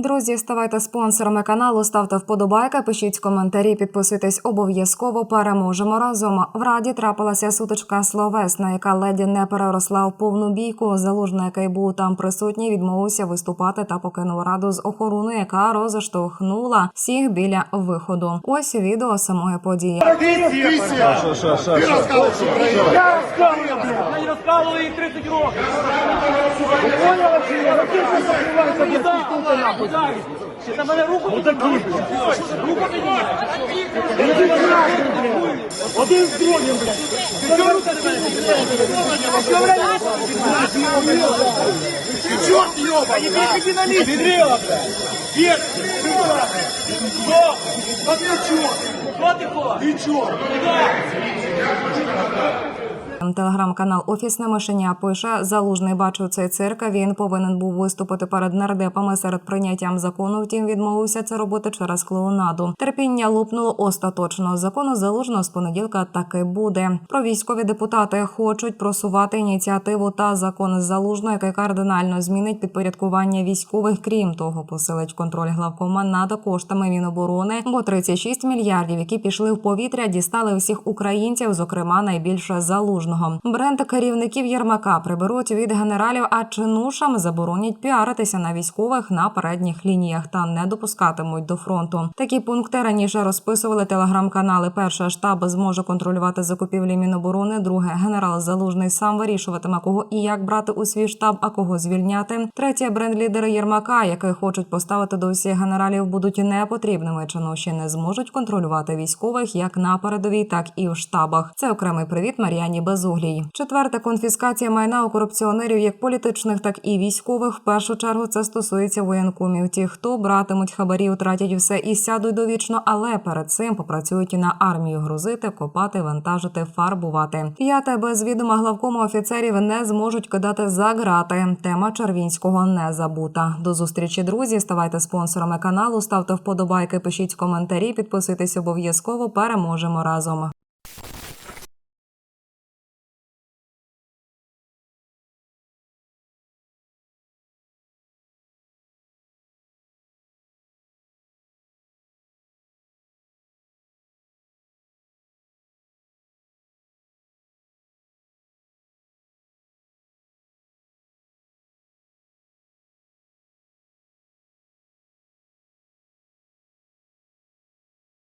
Друзі, ставайте спонсорами каналу, ставте вподобайки, пишіть коментарі, підписуйтесь обов'язково. Переможемо разом. В раді трапилася сутичка словесна, яка леді не переросла в повну бійку. Залужний, який був там присутній, відмовився виступати та покинув раду з охорони, яка розштовхнула всіх біля виходу. Ось відео самої події. Я розказую їй 30 років. Чи на мене руку піднімаєш? Руку. Один з другим, блядь. Ти що руку піднімаєш? А що, блядь, Ти чорт. Іди іди на місце. Підрила, блядь. Що? Та ти чорт. Ти? Ти чорт. Телеграм-канал Офісне мишеня пише: Залужний бачив цей цирк. Він повинен був виступити перед нардепами серед прийняттям закону. Втім, відмовився це робити через клоунаду. Терпіння лупнуло остаточно. Закону залужного з понеділка таки буде. Про військові депутати хочуть просувати ініціативу та закон залужного, який кардинально змінить підпорядкування військових. Крім того, посилить контроль главкома над коштами Міноборони, бо 36 мільярдів, які пішли в повітря, дістали всіх українців, зокрема найбільше залужного. Бренд керівників Єрмака приберуть від генералів, а чинушам заборонять піаритися на військових на передніх лініях та не допускатимуть до фронту. Такі пункти раніше розписували телеграм-канали. Перше штаб зможе контролювати закупівлі Міноборони. Друге, генерал Залужний сам вирішуватиме, кого і як брати у свій штаб, а кого звільняти. Третє бренд-лідери Єрмака, яких хочуть поставити до всіх генералів, будуть непотрібними. Чинуші не зможуть контролювати військових як на передовій, так і в штабах. Це окремий привіт Мар'яні Безуглій. Четверте конфіскація майна у корупціонерів, як політичних, так і військових. В першу чергу це стосується воєнкомів. Ті, хто братимуть хабарі, втратять все і сядуть довічно, але перед цим попрацюють і на армію грузити, копати, вантажити, фарбувати. П'яте без відома главкому офіцерів не зможуть кидати за грати. Тема Червінського не забута. До зустрічі, друзі. Ставайте спонсорами каналу, ставте вподобайки, пишіть коментарі, підписуйтесь обов'язково. Переможемо разом.